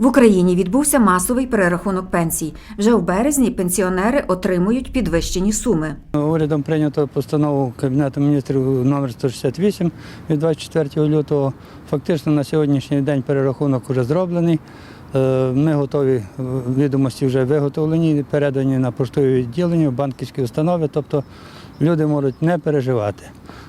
В Україні відбувся масовий перерахунок пенсій. Вже в березні пенсіонери отримують підвищені суми. Урядом прийнято постанову Кабінету міністрів номер 168 від 24 лютого. Фактично на сьогоднішній день перерахунок вже зроблений. Е, Ми готові, е, відомості вже виготовлені, передані на поштові відділення, банківські установи, тобто люди можуть не переживати.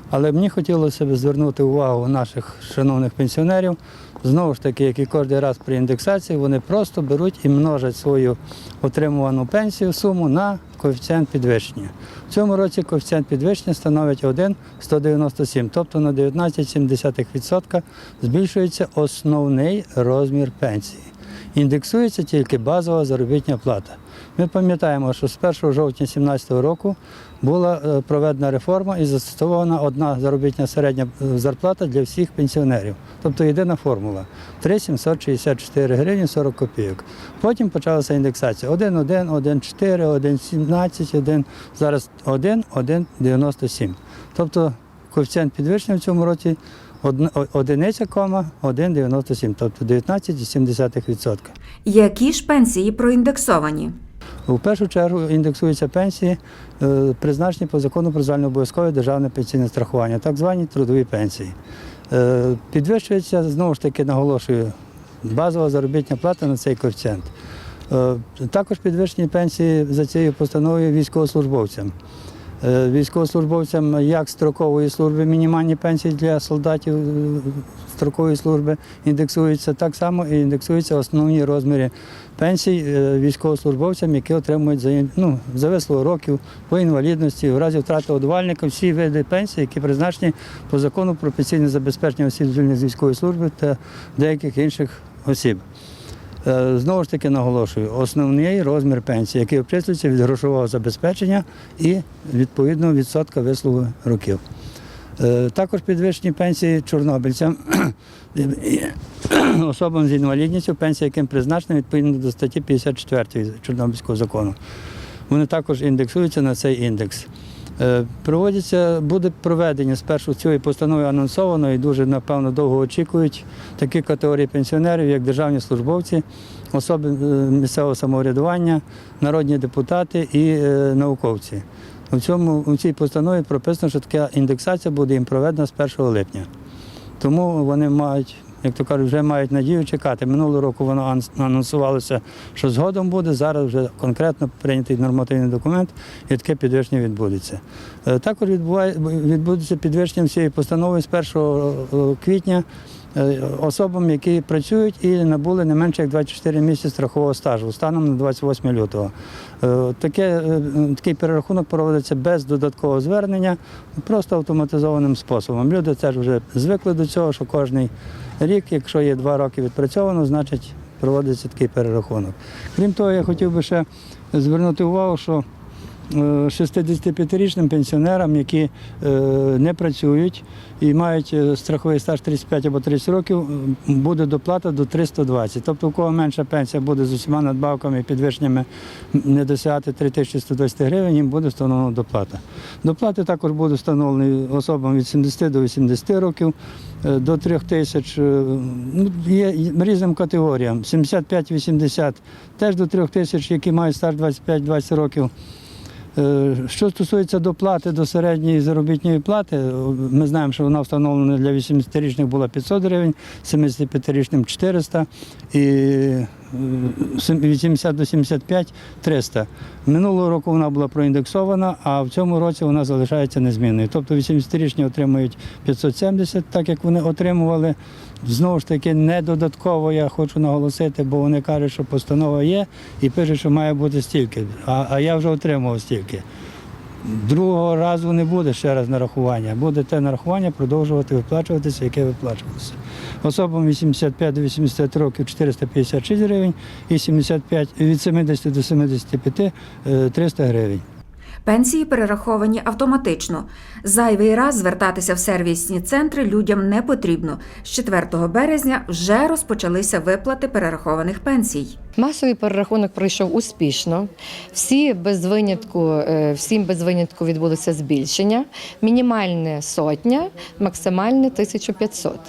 Але мені хотілося б звернути увагу наших шановних пенсіонерів. Знову ж таки, як і кожен раз при індексації, вони просто беруть і множать свою отримувану пенсію суму на коефіцієнт підвищення. В цьому році коефіцієнт підвищення становить 1,197, тобто на 19,7% збільшується основний розмір пенсії. Індексується тільки базова заробітна плата. Ми пам'ятаємо, що з 1 жовтня 2017 року була е, проведена реформа і застосована одна заробітна середня е, зарплата для всіх пенсіонерів. Тобто єдина формула 3,764 гривні 40 копійок. Потім почалася індексація 1,1, 1,4, 1,17, 1, зараз 1, 1,97. Тобто коефіцієнт підвищення в цьому році одиниця, кома 1,97, тобто 19,7%. Які ж пенсії проіндексовані? У першу чергу індексуються пенсії, е, призначені по закону про загальнообов'язкове державне пенсійне страхування, так звані трудові пенсії. Е, Підвищується, знову ж таки, наголошую, базова заробітна плата на цей коефіцієнт. Е, Також підвищені пенсії за цією постановою військовослужбовцям. Е, Військовослужбовцям як строкової служби мінімальні пенсії для солдатів е, строкової служби індексуються, так само і індексуються основні розміри пенсій е, військовослужбовцям, які отримують за, ну, за вислугу років по інвалідності, в разі втрати одувальника, всі види пенсій, які призначені по закону про пенсійне забезпечення осіб звільнених з військової служби та деяких інших осіб. Е, Знову ж таки наголошую, основний розмір пенсії, який обчислюється від грошового забезпечення і відповідного відсотка вислуги років. Е, Також підвищені пенсії чорнобильцям, особам з інвалідністю, пенсії, яким призначені відповідно до статті 54 Чорнобильського закону. Вони також індексуються на цей індекс. Е, Проводяться, буде проведення спершу цієї постанови анонсовано і дуже, напевно, довго очікують такі категорії пенсіонерів, як державні службовці, особи е, місцевого самоврядування, народні депутати і е, науковці. У, цьому, у цій постанові прописано, що така індексація буде їм проведена з 1 липня. Тому вони мають, як то кажуть, вже мають надію чекати. Минулого року воно анонсувалося, що згодом буде. Зараз вже конкретно прийнятий нормативний документ і таке підвищення відбудеться. Е, Також відбудеться підвищення всієї постанови з 1 квітня е, особам, які працюють і набули не менше як 24 місяці страхового стажу станом на 28 лютого. Е, Таке, е, такий перерахунок проводиться без додаткового звернення, просто автоматизованим способом. Люди теж вже звикли до цього, що кожний рік, якщо є два роки відпрацьовано, значить проводиться такий перерахунок. Крім того, я хотів би ще звернути увагу, що е, 65-річним пенсіонерам, які е, не працюють і мають е, страховий стаж 35 або 30 років, буде доплата до 320. Тобто, у кого менша пенсія буде з усіма надбавками і підвищеннями не досягати 3120 гривень, їм буде встановлена доплата. Доплати також будуть встановлені особам від 70 до 80 років. е, До 3 тисяч ну, є різним категоріям. 75-80 теж до 3 тисяч, які мають стаж 25-20 років. Е, Що стосується доплати до середньої заробітної плати, ми знаємо, що вона встановлена для 80-річних була 500 гривень, 75-річним 400 і е, сем- від 70 до 75 300. Минулого року вона була проіндексована, а в цьому році вона залишається незмінною. Тобто 80-річні отримують 570, так як вони отримували. Знову ж таки, не додатково я хочу наголосити, бо вони кажуть, що постанова є і пишуть, що має бути стільки. А, а я вже отримував стільки. Другого разу не буде ще раз нарахування. Буде те нарахування продовжувати виплачуватися, яке виплачувалося. Особам 85 до 80 років 456 гривень і 75, від 70 до 75 е, 300 гривень. Пенсії перераховані автоматично. Зайвий раз звертатися в сервісні центри людям не потрібно. З 4 березня вже розпочалися виплати перерахованих пенсій. Масовий перерахунок пройшов успішно. Всі без винятку, е, всім без винятку відбулося збільшення. Мінімальне сотня, максимальне 1500.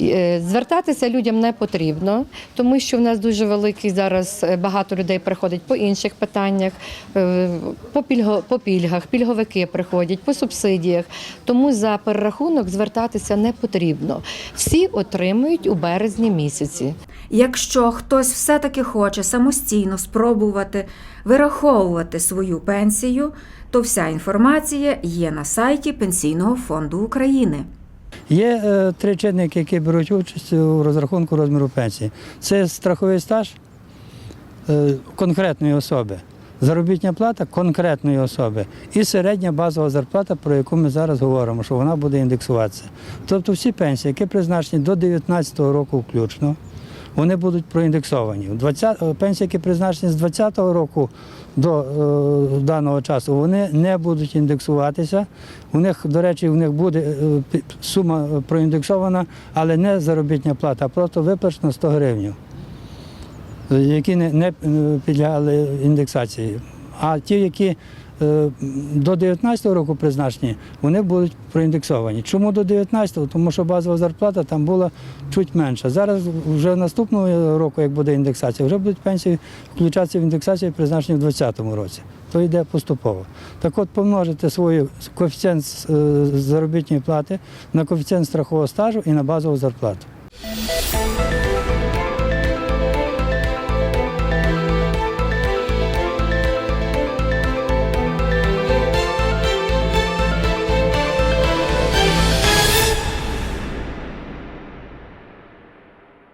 Е, Звертатися людям не потрібно, тому що в нас дуже великий зараз е, багато людей приходить по інших питаннях, е, по, пільго- по пільгах, пільговики приходять, по субсидіях. Тому за перерахунок звертатися не потрібно. Всі отримують у березні місяці. Якщо хтось все-таки хоче самостійно спробувати вираховувати свою пенсію, то вся інформація є на сайті Пенсійного фонду України. Є е, три чинники, які беруть участь у розрахунку розміру пенсії. Це страховий стаж е, конкретної особи, заробітня плата конкретної особи і середня базова зарплата, про яку ми зараз говоримо, що вона буде індексуватися. Тобто всі пенсії, які призначені до 2019 року включно, вони будуть проіндексовані. 20, е, пенсії, які призначені з 2020 року до е, даного часу, вони не будуть індексуватися. У них, до речі, у них буде е, сума проіндексована, але не заробітня плата, а просто виплачена 100 гривень, е, які не, не е, підлягали індексації. А ті, які е, до 2019 року призначені, вони будуть проіндексовані. Чому до 2019? Тому що базова зарплата там була чуть менша. Зараз вже наступного року, як буде індексація, вже будуть пенсії включатися в індексацію, призначені в 2020 році. То йде поступово. Так от помножити свій коефіцієнт е, заробітної плати на коефіцієнт страхового стажу і на базову зарплату.